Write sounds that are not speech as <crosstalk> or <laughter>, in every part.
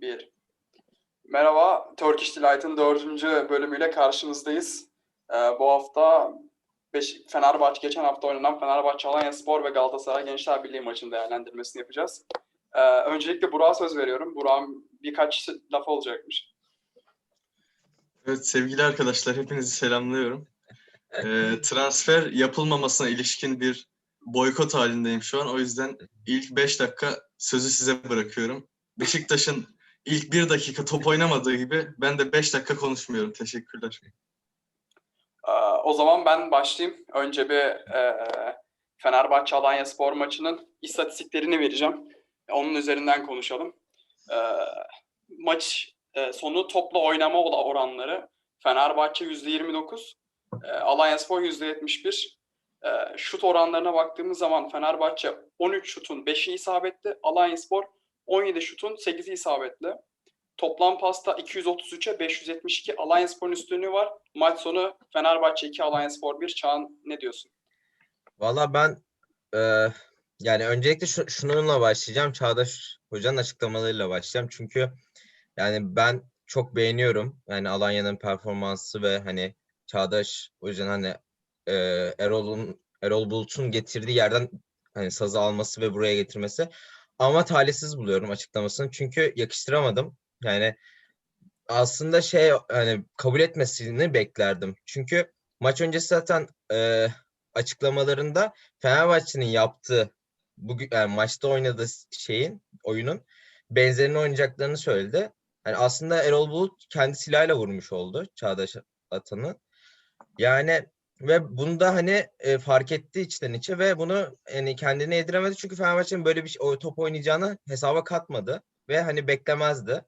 Bir. Merhaba, Turkish Delight'ın dördüncü bölümüyle karşınızdayız. Ee, bu hafta Beş, Fenerbahçe, geçen hafta oynanan Fenerbahçe Alanya Spor ve Galatasaray Gençler Birliği maçının değerlendirmesini yapacağız. Ee, öncelikle Burak'a söz veriyorum. Burak'ın birkaç laf olacakmış. Evet sevgili arkadaşlar hepinizi selamlıyorum. Ee, transfer yapılmamasına ilişkin bir boykot halindeyim şu an. O yüzden ilk 5 dakika sözü size bırakıyorum. Beşiktaş'ın ilk 1 dakika top oynamadığı gibi ben de 5 dakika konuşmuyorum. Teşekkürler. Ee, o zaman ben başlayayım. Önce bir e, Fenerbahçe Alanya Spor maçının istatistiklerini vereceğim. Onun üzerinden konuşalım. Ee, maç e, sonu toplu oynama oranları Fenerbahçe %29, e, Alanya Spor %71. E, şut oranlarına baktığımız zaman Fenerbahçe 13 şutun 5'i isabetli, Alanya Spor 17 şutun 8'i isabetli. Toplam pasta 233'e 572 Alanya Spor'un üstünlüğü var. Maç sonu Fenerbahçe 2 Alanya Spor 1. Çağan ne diyorsun? Valla ben eee, yani öncelikle şu, şununla başlayacağım. Çağdaş Hoca'nın açıklamalarıyla başlayacağım. Çünkü yani ben çok beğeniyorum. Yani Alanya'nın performansı ve hani Çağdaş Hoca'nın hani eee, Erol'un Erol Bulut'un getirdiği yerden hani sazı alması ve buraya getirmesi. Ama talihsiz buluyorum açıklamasını. Çünkü yakıştıramadım. Yani aslında şey hani kabul etmesini beklerdim. Çünkü maç öncesi zaten eee, açıklamalarında Fenerbahçe'nin yaptığı bu yani maçta oynadığı şeyin oyunun benzerini oynayacaklarını söyledi. Yani aslında Erol Bulut kendi silahıyla vurmuş oldu Çağdaş Atan'ı. Yani ve bunu da hani e, fark etti içten içe ve bunu yani kendine yediremedi çünkü Fenerbahçe'nin böyle bir şey, o top oynayacağını hesaba katmadı ve hani beklemezdi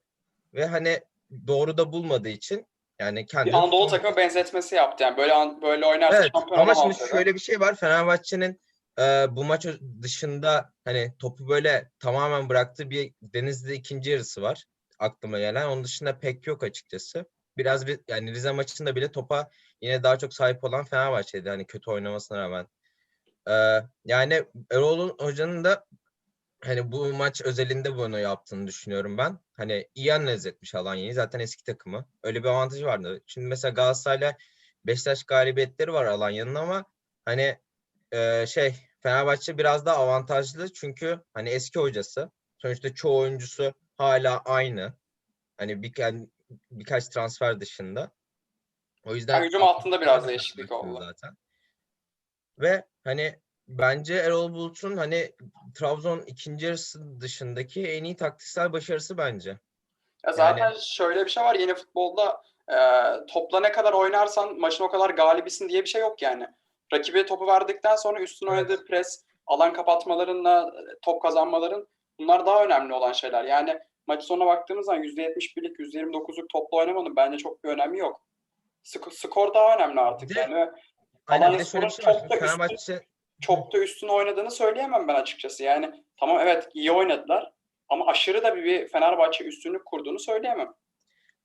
ve hani doğru da bulmadığı için yani Bir kendi Anadolu takımı benzetmesi yaptı. Yani böyle böyle oynarsa Evet şampiyon ama şimdi şöyle bir şey var. Fenerbahçe'nin e, bu maç dışında hani topu böyle tamamen bıraktığı bir Denizli ikinci yarısı var. Aklıma gelen. Onun dışında pek yok açıkçası. Biraz bir, yani Rize maçında bile topa yine daha çok sahip olan Fenerbahçe'ydi. Hani kötü oynamasına rağmen. E, yani Erol Hoca'nın da hani bu maç özelinde bunu yaptığını düşünüyorum ben. Hani iyi analiz etmiş Alanya'yı. Zaten eski takımı. Öyle bir avantajı vardı. Şimdi mesela Galatasaray'la Beşiktaş galibiyetleri var Alanya'nın ama hani e, şey Fenerbahçe biraz daha avantajlı çünkü hani eski hocası. Sonuçta çoğu oyuncusu hala aynı. Hani bir, birkaç transfer dışında. O yüzden Yani hücum hattında biraz değişiklik oldu. Zaten. Ve hani bence Erol Bulut'un hani Trabzon ikinci yarısı dışındaki en iyi taktiksel başarısı bence. Ya zaten şöyle bir şey var yeni futbolda e, topla ne kadar oynarsan maçın o kadar galibisin diye bir şey yok yani. Rakibe topu verdikten sonra üstüne Evet. oynadığı pres, alan kapatmalarınla e, top kazanmaların bunlar daha önemli olan şeyler. Yani maç sonuna baktığımız zaman %71'lik, %29'luk topla oynamanın bence çok bir önemi yok. Skor, skor daha önemli artık Bir de- yani. Aynen bir Alanya de şöyle bir şey var. çok da Şimdi üstün- Fenerbahçe çok da üstüne oynadığını söyleyemem ben açıkçası. Yani tamam evet iyi oynadılar ama aşırı da bir, bir Fenerbahçe üstünlük kurduğunu söyleyemem.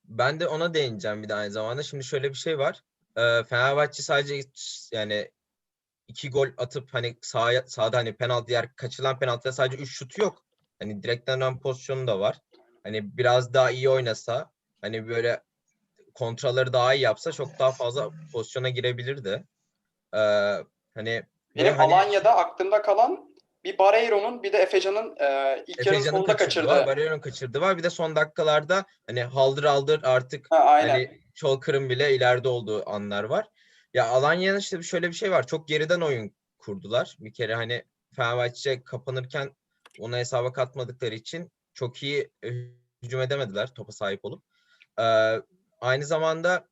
Ben de ona değineceğim bir de aynı zamanda. Şimdi şöyle bir şey var. Ee, Fenerbahçe sadece yani iki gol atıp hani sahaya, sahada hani penaltı yer kaçılan penaltıda sadece üç şutu yok. Hani direkten dönen pozisyonu da var. Hani biraz daha iyi oynasa hani böyle kontraları daha iyi yapsa çok daha fazla pozisyona girebilirdi. Ee, hani Benim hani Alanya'da aklımda kalan bir Barreiro'nun bir de Efecan'ın e, ilk yarının sonunda kaçırdı kaçırdı. var, Barrero'nun kaçırdı var. Bir de son dakikalarda hani haldır aldır artık Ha, aynen. Hani Çolkır'ın bile ileride olduğu anlar var. Ya Alanya'nın işte şöyle bir şey var. Çok geriden oyun kurdular. Bir kere hani Fenerbahçe kapanırken onu hesaba katmadıkları için çok iyi e, hücum edemediler topa sahip olup. Ee, aynı zamanda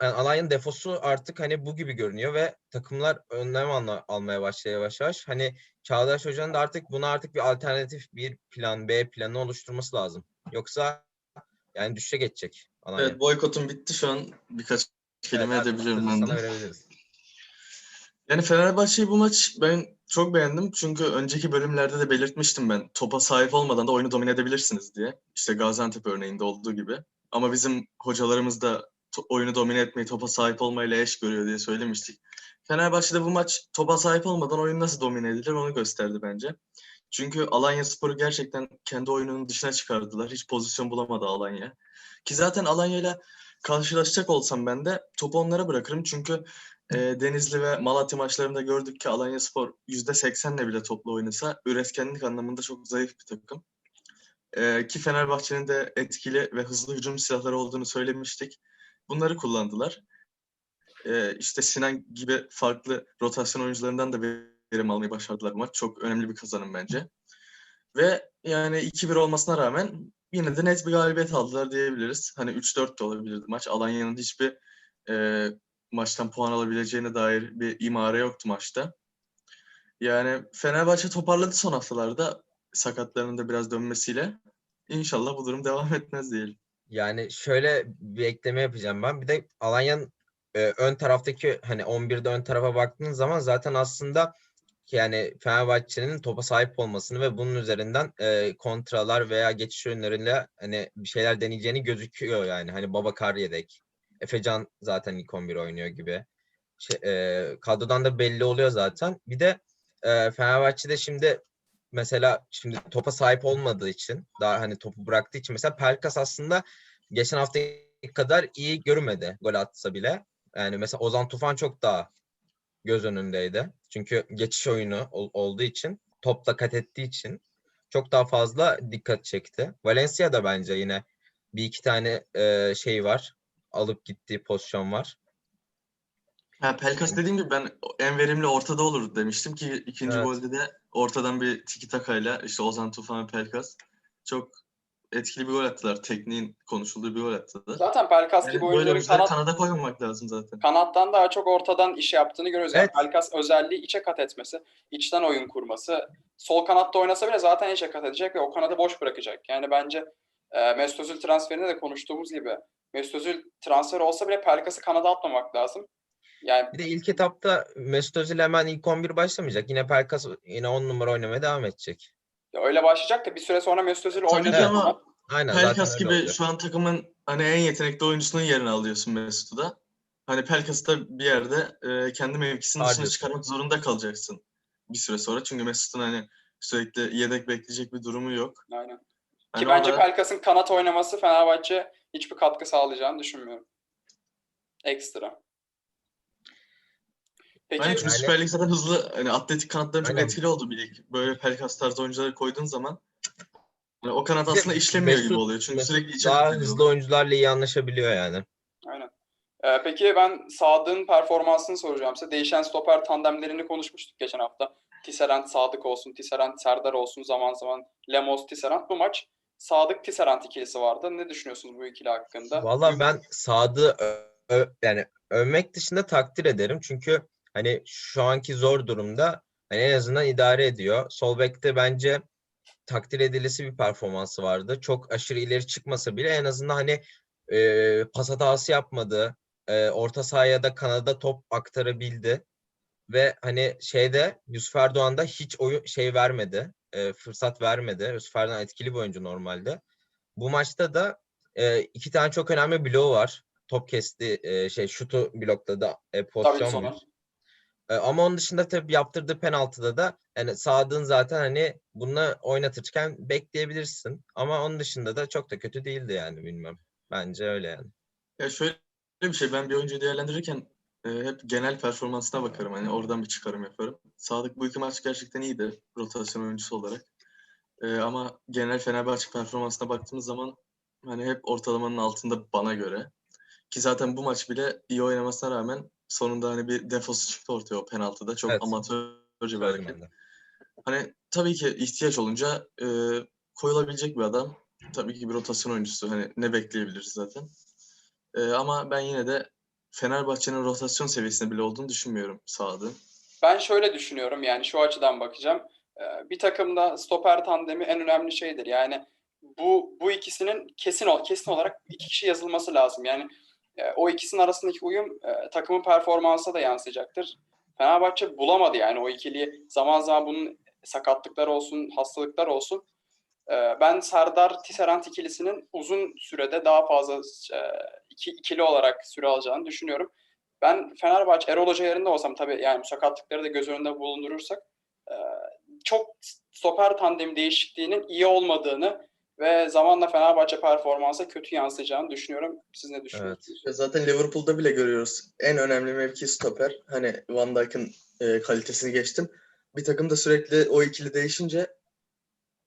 Alanya'nın defosu artık hani bu gibi görünüyor ve takımlar önlem alma- almaya başlıyor yavaş yavaş. Hani Çağdaş Hoca'nın da artık buna artık bir alternatif bir plan B planı oluşturması lazım. Yoksa yani düşe geçecek Alanya. Evet boykotun bitti şu an birkaç kelime Evet, edebilirim ben de. Yani Fenerbahçe'yi bu maç ben çok beğendim. Çünkü önceki bölümlerde de belirtmiştim ben. Topa sahip olmadan da oyunu domine edebilirsiniz diye. İşte Gaziantep örneğinde olduğu gibi. Ama bizim hocalarımız da oyunu domine etmeyi topa sahip olmayla eş görüyor diye söylemiştik. Fenerbahçe'de bu maç topa sahip olmadan oyun nasıl domine edilir onu gösterdi bence. Çünkü Alanya Spor'u gerçekten kendi oyununun dışına çıkardılar. Hiç pozisyon bulamadı Alanya. Ki zaten Alanya'yla karşılaşacak olsam ben de topu onlara bırakırım. Çünkü e, Denizli ve Malatya maçlarında gördük ki Alanya Spor %80'le bile toplu oynasa üretkenlik anlamında çok zayıf bir takım. E, ki Fenerbahçe'nin de etkili ve hızlı hücum silahları olduğunu söylemiştik. Bunları kullandılar. E, işte Sinan gibi farklı rotasyon oyuncularından da verim almayı başardılar bu maç. Çok önemli bir kazanım bence. Ve yani 2-1 olmasına rağmen yine de net bir galibiyet aldılar diyebiliriz. Hani 3-4 de olabilirdi maç. Alanya'nın hiçbir e, maçtan puan alabileceğine dair bir imare yoktu maçta. Yani Fenerbahçe toparladı son haftalarda sakatlarının da biraz dönmesiyle. İnşallah bu durum devam etmez diyelim. Yani şöyle bir ekleme yapacağım ben. Bir de Alanya'nın e, ön taraftaki hani 11'de ön tarafa baktığın zaman zaten aslında yani Fenerbahçe'nin topa sahip olmasını ve bunun üzerinden e, kontralar veya geçiş oyunlarıyla hani bir şeyler deneyeceğini gözüküyor yani. Hani Babakar yedek. Efecan zaten ilk 11 oynuyor gibi. Şey, e, kadrodan da belli oluyor zaten. Bir de e, Fenerbahçe'de şimdi mesela şimdi topa sahip olmadığı için daha hani topu bıraktığı için mesela Pelkas aslında geçen hafta kadar iyi görünmedi gol atsa bile. Yani mesela Ozan Tufan çok daha göz önündeydi. Çünkü geçiş oyunu ol- olduğu için topla kat ettiği için çok daha fazla dikkat çekti. Valencia da bence yine bir iki tane e, şey var. Alıp gittiği pozisyon var. Ha, Pelkas dediğim gibi ben en verimli ortada olur demiştim ki ikinci Evet. golde de ortadan bir tiki takayla işte Ozan Tufan ve Pelkas çok etkili bir gol attılar. Tekniğin konuşulduğu bir gol attılar. Zaten Pelkas Yani gibi oyuncuların oyuncuları kanat, kanada koymamak lazım zaten. kanattan daha çok ortadan iş yaptığını görüyoruz. Yani Evet. Pelkas özelliği içe kat etmesi, içten oyun kurması. Sol kanatta oynasa bile zaten içe kat edecek ve o kanadı boş bırakacak. Yani bence e, Mesut Özil transferinde de konuştuğumuz gibi Mesut Özil transfer olsa bile Pelkas'ı kanada atmamak lazım. Yani Bir de ilk etapta Mesut Özil hemen ilk 11 başlamayacak. Yine Pelkas yine 10 numara oynamaya devam edecek. öyle başlayacak da bir süre sonra Mesut Özil zaman ama Aynen Pelkas gibi şu an takımın hani en yetenekli oyuncusunun yerini alıyorsun Mesut'u da. Hani Pelkas'ı da bir yerde e, kendi mevkisinin dışına Harcıyorsun. çıkarmak zorunda kalacaksın bir süre sonra. Çünkü Mesut'un hani sürekli yedek bekleyecek bir durumu yok. aynen. Ki Hani bence o da- Pelkas'ın kanat oynaması Fenerbahçe hiçbir katkı sağlayacağını düşünmüyorum. Ekstra. Peki Aynen çünkü Yani- Süper Lig zaten hızlı, hani atletik kanatların çok Aynen. etkili oldu bir lig. Böyle Pelkas tarzı oyuncuları koyduğun zaman hani o kanat aslında işlemiyor gibi Mesut- oluyor. Çünkü Mesut sürekli daha hızlı oyuncularla iyi anlaşabiliyor yani. Aynen. Ee, peki ben Sadık'ın performansını soracağım size. Değişen stoper tandemlerini konuşmuştuk geçen hafta. Tisserand Sadık olsun, Tisserand Serdar olsun zaman zaman Lemos Tisserand. Bu maç Sadık Tisserand ikilisi vardı. Ne düşünüyorsunuz bu ikili hakkında? Vallahi ben Sadık'ı yani övmek dışında takdir ederim. Çünkü hani şu anki zor durumda hani en azından idare ediyor. Sol bekte bence takdir edilisi bir performansı vardı. Çok aşırı ileri çıkmasa bile en azından hani e, pas hatası yapmadı. E, orta sahaya da kanada top aktarabildi. Ve hani şeyde Yusuf Erdoğan da hiç oyun şey vermedi. E, fırsat vermedi. Yusuf Erdoğan etkili bir oyuncu normalde. Bu maçta da e, iki tane çok önemli bloğu var. Top kesti, e, şey şutu blokladı, e, pozisyon var. E, ama onun dışında tabii yaptırdığı penaltıda da yani Sadık'ın zaten hani bunu oynatırken bekleyebilirsin. Ama onun dışında da çok da kötü değildi yani bilmem. Bence öyle yani. Ya şöyle bir şey ben bir oyuncuyu değerlendirirken e, hep genel performansına bakarım. Hani oradan bir çıkarım yaparım. Sadık bu iki maç gerçekten iyiydi rotasyon oyuncusu olarak. E, ama genel Fenerbahçe performansına baktığımız zaman hani hep ortalamanın altında bana göre. Ki zaten bu maç bile iyi oynamasına rağmen sonunda hani bir defosu çıktı ortaya o penaltıda. Çok Evet. amatörce bir hareket. Hani tabii ki ihtiyaç olunca e, koyulabilecek bir adam. Tabii ki bir rotasyon oyuncusu. Hani ne bekleyebiliriz zaten. E, ama ben yine de Fenerbahçe'nin rotasyon seviyesinde bile olduğunu düşünmüyorum sahada. Ben şöyle düşünüyorum yani şu açıdan bakacağım. Ee, Bir takımda stoper tandemi en önemli şeydir. Yani bu bu ikisinin kesin kesin olarak iki kişi yazılması lazım. Yani e, o ikisinin arasındaki uyum e, takımın performansına da yansıyacaktır. Fenerbahçe bulamadı yani o ikiliyi. Zaman zaman bunun sakatlıklar olsun, hastalıklar olsun. Ee, Ben Serdar Tisserand ikilisinin uzun sürede daha fazla e, iki, ikili olarak süre alacağını düşünüyorum. Ben Fenerbahçe Erol Hoca yerinde olsam tabii yani sakatlıkları da göz önünde bulundurursak e, çok stoper tandemi değişikliğinin iyi olmadığını ve zamanla Fenerbahçe performansa kötü yansıyacağını düşünüyorum. Siz ne düşünüyorsunuz? Ya Zaten Liverpool'da bile görüyoruz. En önemli mevki stoper. Hani Van Dijk'ın e, kalitesini geçtim. Bir takım da sürekli o ikili değişince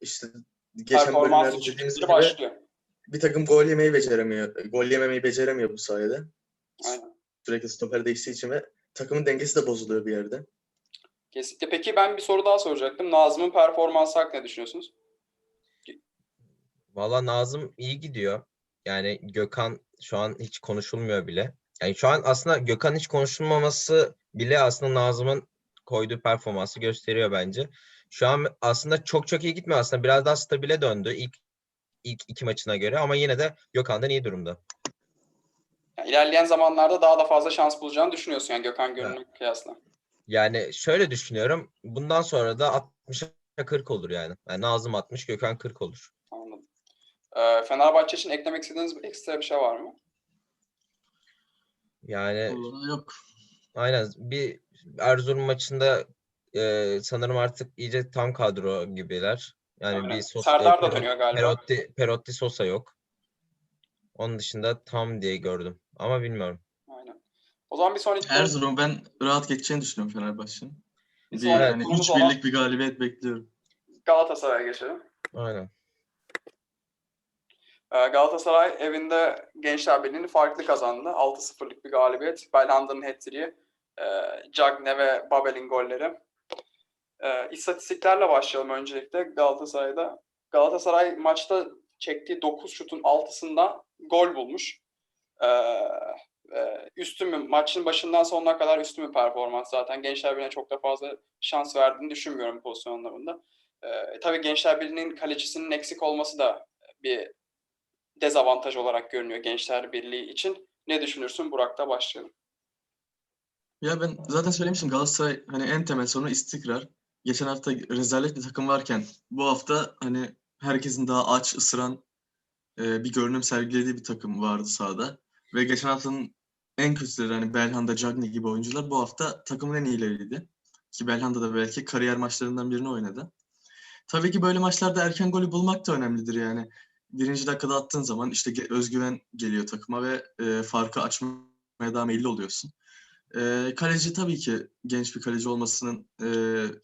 işte geçen bölümlerde dediğimiz gibi başlıyor. Bir takım gol yemeyi beceremiyor. Gol yememeyi beceremiyor bu sayede. Aynen. Sürekli stoper değiştiği için ve takımın dengesi de bozuluyor bir yerde. Kesinlikle. Peki ben bir soru daha soracaktım. Nazım'ın performansı hakkında ne düşünüyorsunuz? Valla Nazım iyi gidiyor. Yani Gökhan şu an hiç konuşulmuyor bile. Yani şu an aslında Gökhan hiç konuşulmaması bile aslında Nazım'ın koyduğu performansı gösteriyor bence. Şu an aslında çok çok iyi gitmiyor aslında. Biraz daha stabile döndü ilk ilk iki maçına göre ama yine de Gökhan'dan iyi durumda. Yani ilerleyen zamanlarda daha da fazla şans bulacağını düşünüyorsun yani Gökhan Gönül'ün kıyasla. Yani şöyle düşünüyorum. Bundan sonra da 60'a 40 olur yani. yani Nazım 60, Gökhan 40 olur. Anladım. Ee, Fenerbahçe için eklemek istediğiniz bir ekstra bir şey var mı? Yani Yok. Aynen. Bir Erzurum maçında e, sanırım artık iyice tam kadro gibiler. Yani Aynen. bir Sos, Serdar da dönüyor galiba. Perotti, Perotti Sosa yok. Onun dışında tam diye gördüm. Ama bilmiyorum. Aynen. O zaman bir sonraki Erzurum ben rahat geçeceğini düşünüyorum Fenerbahçe'nin. Bir yani konumuz 3 olan- birlik bir galibiyet bekliyorum. Galatasaray'a geçelim. Aynen. Ee, Galatasaray evinde Gençler Birliği'ni farklı kazandı. 6-0'lık bir galibiyet. Belhanda'nın hat-trick'i, e, Cagne ve Babel'in golleri. E, istatistiklerle başlayalım öncelikle Galatasaray'da. Galatasaray maçta çektiği 9 şutun 6'sında gol bulmuş. E, e, üstün bir, maçın başından sonuna kadar üstün bir performans zaten. Gençler Birliği'ne çok da fazla şans verdiğini düşünmüyorum pozisyon anlamında. E, tabii Gençler Birliği'nin kalecisinin eksik olması da bir dezavantaj olarak görünüyor Gençler Birliği için. Ne düşünürsün? Burak'ta başlayalım. Ya ben zaten söylemiştim Galatasaray hani en temel sorunu istikrar. Geçen hafta rezalet bir takım varken bu hafta hani herkesin daha aç, ısıran e, bir görünüm sergilediği bir takım vardı sahada. Ve geçen haftanın en kötüleri hani Belhanda, Cagney gibi oyuncular bu hafta takımın en iyileriydi. Ki Belhanda da belki kariyer maçlarından birini oynadı. Tabii ki böyle maçlarda erken golü bulmak da önemlidir yani. Birinci dakikada attığın zaman işte özgüven geliyor takıma ve e, farkı açmaya daha meyilli oluyorsun. E, kaleci tabii ki genç bir kaleci olmasının e,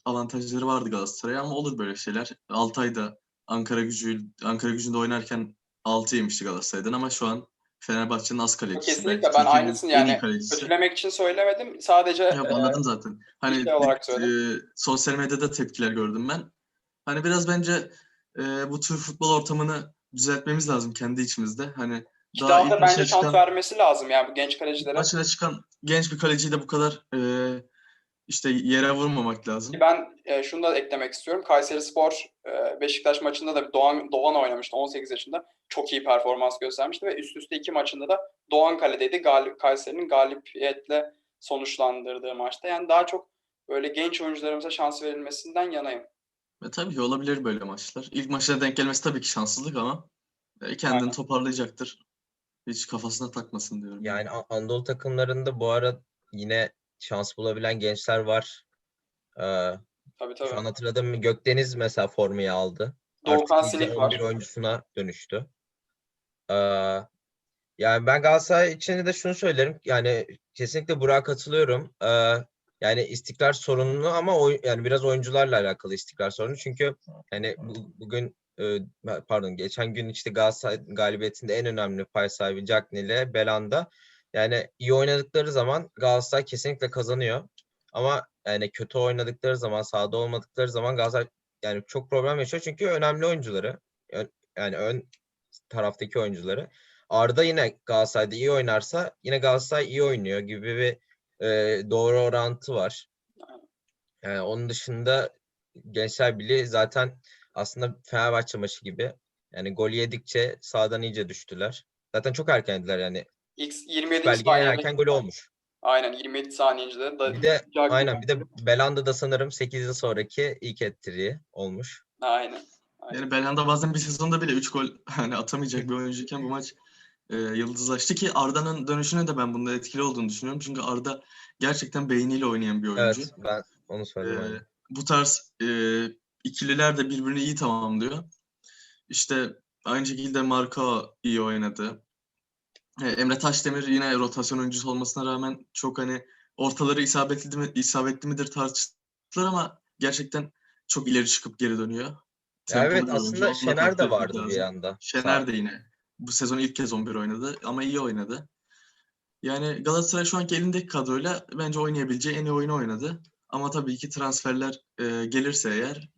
avantajları vardı Galatasaray'a ama olur böyle şeyler. Altay'da Ankara gücü Ankara gücünde oynarken 6 yemişti Galatasaray'dan ama şu an Fenerbahçe'nin az kalecisi. Kesinlikle ben aynısını yani kötülemek için söylemedim. Sadece Ya e, anladım zaten. Hani şey olarak e, söyledim. sosyal medyada tepkiler gördüm ben. Hani biraz bence e, bu tür futbol ortamını düzeltmemiz lazım kendi içimizde. Hani maçına bence şans çıkan, vermesi lazım yani bu genç kalecilere. maçına çıkan genç bir kaleciyi de bu kadar e, işte yere vurmamak lazım. Ben e, şunu da eklemek istiyorum. Kayseri Spor e, Beşiktaş maçında da Doğan, Doğan oynamıştı 18 yaşında. Çok iyi performans göstermişti ve üst üste iki maçında da Doğan kaledeydi. Galip, Kayseri'nin galibiyetle sonuçlandırdığı maçta. Yani daha çok böyle genç oyuncularımıza şans verilmesinden yanayım. Ve tabii ki olabilir böyle maçlar. İlk maçına denk gelmesi tabii ki şanssızlık ama e, kendini Aynen. toparlayacaktır. Hiç kafasına takmasın diyorum. Yani A- Anadolu takımlarında bu ara yine şans bulabilen gençler var. Ee, Tabii şu an tabii. hatırladığım gibi Gökdeniz mesela formayı aldı. Doğukan Artık iyice Sinik var. 11 oyuncusuna dönüştü. Ee, yani ben Galatasaray için de şunu söylerim. Yani kesinlikle Burak'a katılıyorum. Ee, yani istikrar sorununu ama oy- yani biraz oyuncularla alakalı istikrar sorunu. Çünkü hani bu- bugün e, pardon geçen gün işte Galatasaray galibiyetinde en önemli pay sahibi Cagney ile Belanda. Yani iyi oynadıkları zaman Galatasaray kesinlikle kazanıyor. Ama yani kötü oynadıkları zaman, sahada olmadıkları zaman Galatasaray yani çok problem yaşıyor. Çünkü önemli oyuncuları yani ön taraftaki oyuncuları. Arda yine Galatasaray'da iyi oynarsa yine Galatasaray iyi oynuyor gibi bir e, doğru orantı var. Yani onun dışında Gençler Birliği zaten aslında Fenerbahçe maçı gibi. Yani gol yedikçe sağdan iyice düştüler. Zaten çok erkendiler yani. İlk 27. Süper Lig'in en saniyede erken golü olmuş. Aynen 27 saniyede da Bir de aynen bir de Belanda'da sanırım 8 yıl sonraki ilk ettirdiği olmuş. Aynen. Yani Belhanda bazen bir sezonda bile 3 gol <laughs> hani atamayacak bir oyuncuyken bu maç e, yıldızlaştı ki Arda'nın dönüşüne de ben bunda etkili olduğunu düşünüyorum. Çünkü Arda gerçekten beyniyle oynayan bir oyuncu. Evet ben onu söyledim. Ee, aynen. bu tarz e, ikililer de birbirini iyi tamamlıyor. İşte aynı şekilde Marka iyi oynadı. E, Emre Taşdemir yine rotasyon oyuncusu olmasına rağmen çok hani ortaları isabetli mi, isabetli midir tartıştılar ama gerçekten çok ileri çıkıp geri dönüyor. Ya Tempolu evet bir aslında Şener de vardı bir lazım. yanda. Şener de yine bu sezon ilk kez 11 oynadı ama iyi oynadı. Yani Galatasaray şu anki elindeki kadroyla bence oynayabileceği en iyi oyunu oynadı. Ama tabii ki transferler e, gelirse eğer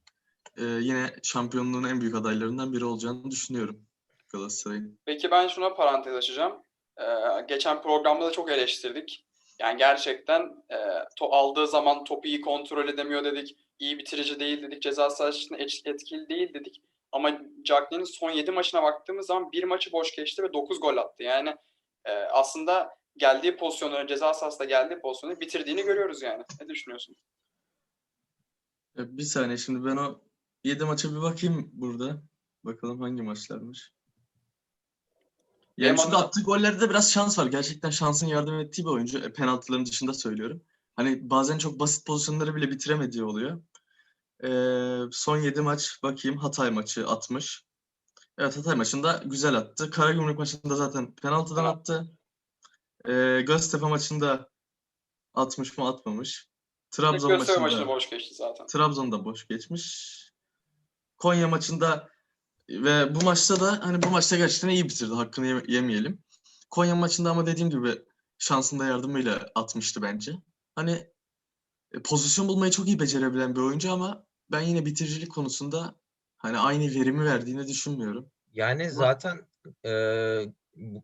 e, yine şampiyonluğun en büyük adaylarından biri olacağını düşünüyorum Galatasaray'ın. Peki ben şuna parantez açacağım. Ee, geçen programda da çok eleştirdik. Yani gerçekten e, to- aldığı zaman topu iyi kontrol edemiyor dedik. iyi bitirici değil dedik. Ceza sahasında et- etkili değil dedik. Ama Cagney'in son 7 maçına baktığımız zaman bir maçı boş geçti ve 9 gol attı. Yani e, aslında geldiği pozisyonları, ceza sahasında geldiği pozisyonu bitirdiğini görüyoruz yani. Ne düşünüyorsun? E, bir saniye şimdi ben o 7 maça bir bakayım burada. Bakalım hangi maçlarmış. Yani Benim çünkü attığı gollerde biraz şans var. Gerçekten şansın yardım ettiği bir oyuncu. E, penaltıların dışında söylüyorum. Hani bazen çok basit pozisyonları bile bitiremediği oluyor. E, son 7 maç bakayım. Hatay maçı atmış. Evet Hatay maçında güzel attı. Karagümrük maçında zaten penaltıdan attı. E, Göztepe maçında atmış mı atmamış. Trabzon maçında maçını boş geçti zaten. Trabzon'da boş geçmiş. Konya maçında ve bu maçta da hani bu maçta gerçekten iyi bitirdi. Hakkını yeme- yemeyelim. Konya maçında ama dediğim gibi şansın da yardımıyla atmıştı bence. Hani e, pozisyon bulmayı çok iyi becerebilen bir oyuncu ama ben yine bitiricilik konusunda hani aynı verimi verdiğini düşünmüyorum. Yani zaten eee,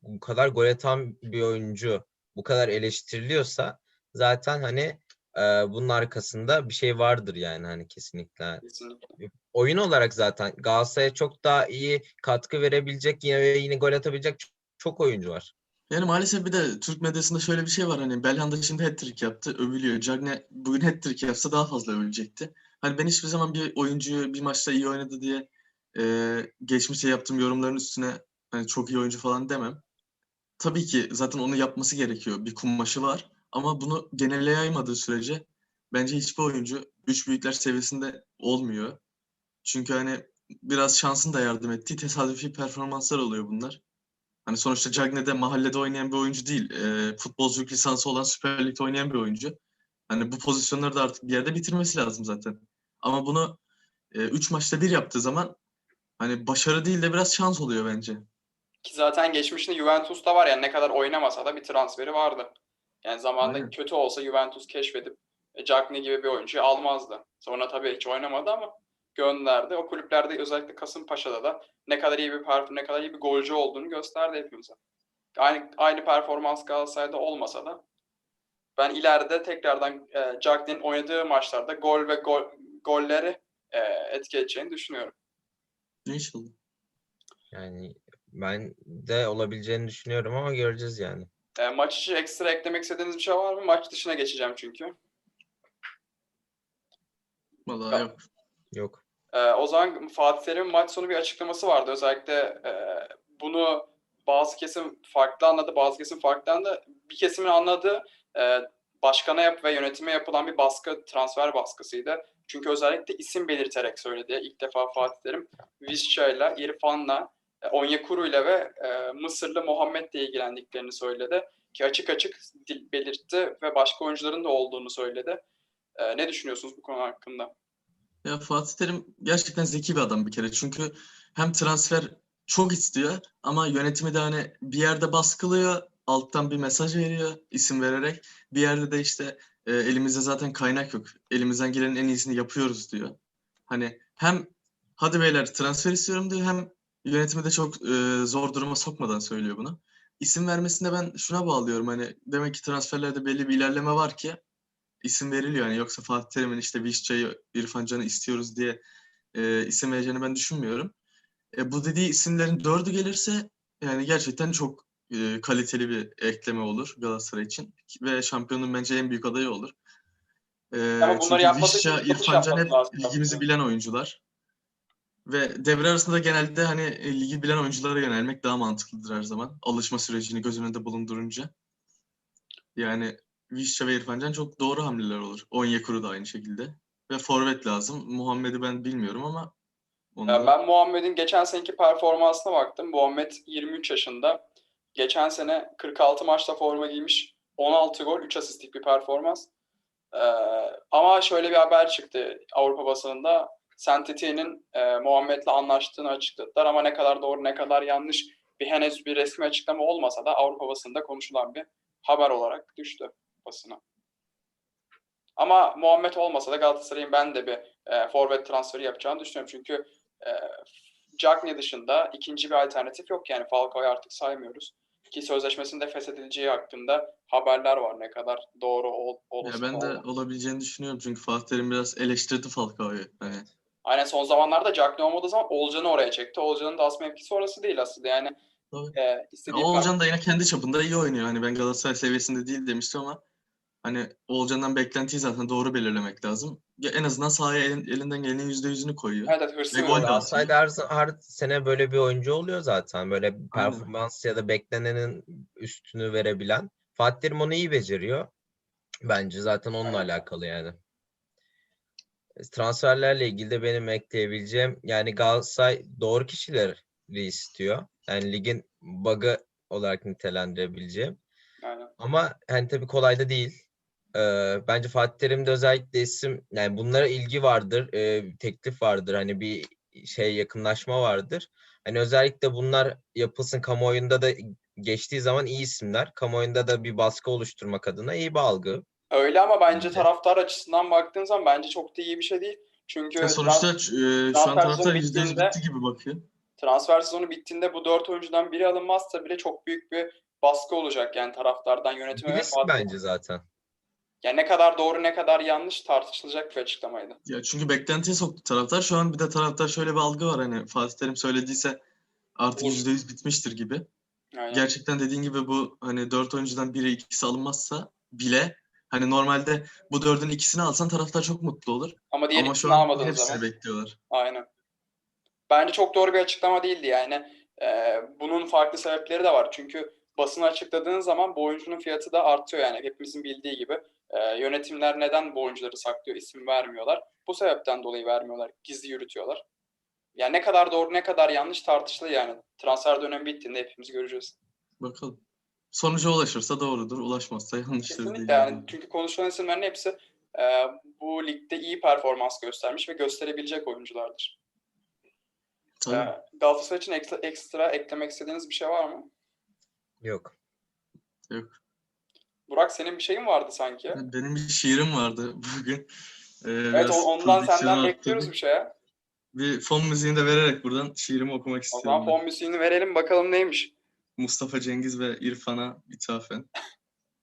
bu, kadar gol atan bir oyuncu bu kadar eleştiriliyorsa zaten hani eee, bunun arkasında bir şey vardır yani hani kesinlikle. Kesinlikle. Oyun olarak zaten Galatasaray'a çok daha iyi katkı verebilecek yine ve yine gol atabilecek çok oyuncu var. Yani maalesef bir de Türk medyasında şöyle bir şey var hani Belhanda şimdi hat-trick yaptı, övülüyor. Cagne bugün hat-trick yapsa daha fazla övülecekti. Hani ben hiçbir zaman bir oyuncuyu bir maçta iyi oynadı diye e, geçmişte yaptığım yorumların üstüne hani çok iyi oyuncu falan demem. Tabii ki zaten onu yapması gerekiyor. Bir kumaşı var ama bunu genele yaymadığı sürece bence hiçbir oyuncu üç büyükler seviyesinde olmuyor. Çünkü hani biraz şansın da yardım ettiği tesadüfi performanslar oluyor bunlar. Hani sonuçta Cagney'de mahallede oynayan bir oyuncu değil. E, futbolculuk lisansı olan Süper Lig'de oynayan bir oyuncu. Hani bu pozisyonları da artık bir yerde bitirmesi lazım zaten. Ama bunu 3 maçta bir yaptığı zaman hani başarı değil de biraz şans oluyor bence. Ki zaten geçmişinde Juventus'ta var yani ne kadar oynamasa da bir transferi vardı. Yani zamanında Aynen. kötü olsa Juventus keşfedip e, Cagney gibi bir oyuncuyu almazdı. Sonra tabii hiç oynamadı ama gönderdi. O kulüplerde özellikle Kasımpaşa'da da ne kadar iyi bir perform, ne kadar iyi bir golcü olduğunu gösterdi hepimize. Aynı aynı performans Galatasaray'da olmasa da ben ileride tekrardan e, Cagney'in oynadığı maçlarda gol ve gol, golleri e, etki edeceğini düşünüyorum. İnşallah. Yani ben de olabileceğini düşünüyorum ama göreceğiz yani. E, maç içi ekstra eklemek istediğiniz bir şey var mı? Maç dışına geçeceğim çünkü. Vallahi yok. Yok. Ee, o zaman Fatih Terim'in maç sonu bir açıklaması vardı. Özellikle e, bunu bazı kesim farklı anladı, bazı kesim farklı anladı. Bir kesimin anladığı e, başkana yap ve yönetime yapılan bir baskı, transfer baskısıydı. Çünkü özellikle isim belirterek söyledi. İlk defa Fatih Terim Visca'yla, İrfan'la, e, Onyekuru'yla ve e, Mısırlı Muhammed'le ilgilendiklerini söyledi. Ki açık açık belirtti ve başka oyuncuların da olduğunu söyledi. E, ne düşünüyorsunuz bu konu hakkında? Ya Fatih Terim gerçekten zeki bir adam bir kere. Çünkü hem transfer çok istiyor ama yönetimi de hani bir yerde baskılıyor, alttan bir mesaj veriyor isim vererek. Bir yerde de işte e, elimizde zaten kaynak yok. Elimizden gelenin en iyisini yapıyoruz diyor. Hani hem hadi beyler transfer istiyorum diyor hem yönetimi de çok e, zor duruma sokmadan söylüyor bunu. İsim vermesinde ben şuna bağlıyorum hani demek ki transferlerde belli bir ilerleme var ki isim veriliyor yani yoksa Fatih Terim'in işte Vişça'yı, İrfan Can'ı istiyoruz diye e, isim vereceğini ben düşünmüyorum. E, bu dediği isimlerin dördü gelirse yani gerçekten çok e, kaliteli bir ekleme olur Galatasaray için ve şampiyonun bence en büyük adayı olur. E, Ama çünkü Vişça, İrfan Can hep ligimizi bilen oyuncular. Ve devre arasında genelde hani e, ligi bilen oyunculara yönelmek daha mantıklıdır her zaman. Alışma sürecini göz önünde bulundurunca. Yani Vişça ve İrfan Can çok doğru hamleler olur. Onyekuru da aynı şekilde. ve forvet lazım. Muhammed'i ben bilmiyorum ama onu Ya ben Muhammed'in geçen seneki performansına baktım. Muhammed 23 yaşında. Geçen sene 46 maçta forma giymiş. 16 gol, 3 asistlik bir performans. Ee, ama şöyle bir haber çıktı Avrupa basınında. Saint-Étienne'in e, Muhammed'le anlaştığını açıkladılar ama ne kadar doğru ne kadar yanlış bir henüz bir resmi açıklama olmasa da Avrupa basında konuşulan bir haber olarak düştü basına. Ama Muhammed olmasa da Galatasaray'ın ben de bir e, forvet transferi yapacağını düşünüyorum. Çünkü e, Cagney dışında ikinci bir alternatif yok yani Falcao'yu artık saymıyoruz. Ki sözleşmesinde feshedileceği hakkında haberler var ne kadar doğru ol, ya olursa ben de olmaz. olabileceğini düşünüyorum çünkü Fatih Terim biraz eleştirdi Falcao'yu. Hani Aynen son zamanlarda Cagney olmadığı zaman Olcan'ı oraya çekti. Olcan'ın da as mevkisi orası değil aslında yani. Tabii. E, istediği Oğulcan da yine kendi çapında iyi oynuyor. Hani ben Galatasaray seviyesinde değil demiştim ama hani Oğulcan'dan beklentiyi zaten doğru belirlemek lazım. Ya en azından sahaya elin- elinden gelenin yüzde yüzünü koyuyor. Evet, evet hırslı Ve gol de atıyor. Her, her sene böyle bir oyuncu oluyor zaten. Böyle Aynen. performans ya da beklenenin üstünü verebilen. Fatih Terim onu iyi beceriyor. Bence zaten onunla Aynen. alakalı yani. Transferlerle ilgili de benim ekleyebileceğim yani Galatasaray doğru kişileri istiyor. Yani ligin bug'ı olarak nitelendirebileceğim. Aynen. Ama hani tabii kolay da değil. Ee, bence Fatih Terim'de özellikle isim yani bunlara ilgi vardır, e, teklif vardır. Hani bir şey yakınlaşma vardır. Hani özellikle bunlar yapılsın kamuoyunda da geçtiği zaman iyi isimler. Kamuoyunda da bir baskı oluşturmak adına iyi bir algı. Öyle ama bence taraftar açısından baktığın zaman bence çok da iyi bir şey değil. Çünkü Ya sonuçta trans- e, şu transfer an taraftar sezonu yüzde yüz bittiğinde- bitti gibi bakıyor. transfer sezonu bittiğinde bu dört oyuncudan biri alınmazsa bile çok büyük bir baskı olacak yani taraftardan yönetime Birisi bence zaten. Yani ne kadar doğru ne kadar yanlış tartışılacak bir açıklamaydı. Ya çünkü beklentiye soktu taraftar. Şu an bir de taraftar şöyle bir algı var hani Fatih Terim söylediyse artık yüzde yüz bitmiştir gibi. Aynen. Gerçekten dediğin gibi bu hani dört oyuncudan biri ikisi alınmazsa bile hani normalde bu dördün ikisini alsan taraftar çok mutlu olur. Ama diğer Ama şu an hepsini zaman. bekliyorlar. Aynen. Bence çok doğru bir açıklama değildi yani. Ee, bunun farklı sebepleri de var. Çünkü basını açıkladığın zaman bu oyuncunun fiyatı da artıyor yani. Hepimizin bildiği gibi. Ee, yönetimler neden bu oyuncuları saklıyor, isim vermiyorlar? Bu sebepten dolayı vermiyorlar, gizli yürütüyorlar. Yani ne kadar doğru ne kadar yanlış tartışılı yani. Transfer dönemi bittiğinde hepimiz göreceğiz. Bakalım. Sonuca ulaşırsa doğrudur, ulaşmazsa yanlıştır diye. Kesinlikle yani çünkü konuşulan isimlerin hepsi e, bu ligde iyi performans göstermiş ve gösterebilecek oyunculardır. Tabii. Ee, Galatasaray için ekstra, ekstra eklemek istediğiniz bir şey var mı? Yok. Yok. Burak senin bir şeyin vardı sanki. Benim bir şiirim vardı <laughs> bugün. Ee, Evet o- ondan senden arttırdım. bekliyoruz bir şey. Bir fon müziğini de vererek buradan şiirimi okumak O istiyorum. zaman ben. fon müziğini verelim bakalım neymiş. Mustafa Cengiz ve İrfan'a ithafen.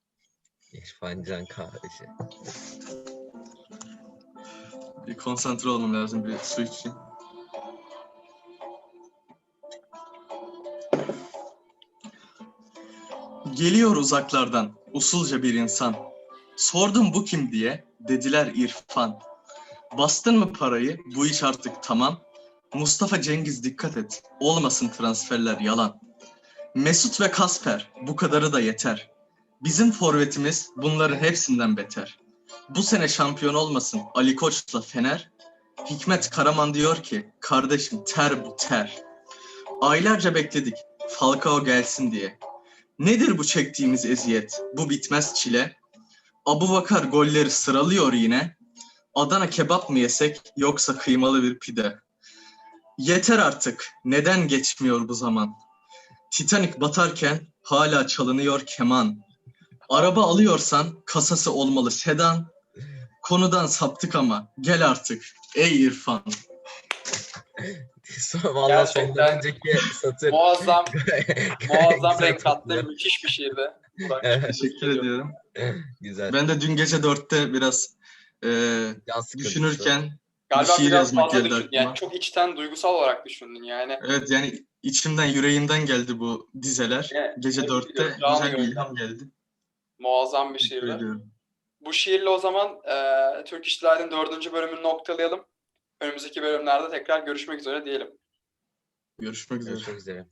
<laughs> İrfan Can kardeşi. Bir konsantre olmam lazım bir su içeyim. Geliyor uzaklardan usulca bir insan. Sordum bu kim diye dediler İrfan. Bastın mı parayı bu iş artık tamam. Mustafa Cengiz dikkat et olmasın transferler yalan. Mesut ve Kasper bu kadarı da yeter. Bizim forvetimiz bunların hepsinden beter. Bu sene şampiyon olmasın Ali Koç'la Fener. Hikmet Karaman diyor ki kardeşim ter bu ter. Aylarca bekledik Falcao gelsin diye. Nedir bu çektiğimiz eziyet? Bu bitmez çile. Abu Bakar golleri sıralıyor yine. Adana kebap mı yesek yoksa kıymalı bir pide? Yeter artık. Neden geçmiyor bu zaman? Titanic batarken hala çalınıyor keman. Araba alıyorsan kasası olmalı sedan. Konudan saptık ama gel artık ey İrfan. Vallahi Gerçekten sondan önceki satır. Muazzam, <laughs> muazzam renk toplu. müthiş bir şiirdi. Burak. Evet, Teşekkür ediyorum. Güzel. Ben de dün gece dörtte biraz e, düşünürken Galiba şiir biraz yazmak fazla geldi düşün. aklıma. Yani çok içten duygusal olarak düşündün yani. evet yani içimden yüreğimden geldi bu dizeler. Evet, Gece dörtte güzel bir ilham geldi. Muazzam bir şiirdi. Bu şiirle o zaman e, Türk İşçiler'in dördüncü bölümünü noktalayalım. Önümüzdeki bölümlerde tekrar görüşmek üzere diyelim. Görüşmek üzere. Görüşmek üzere.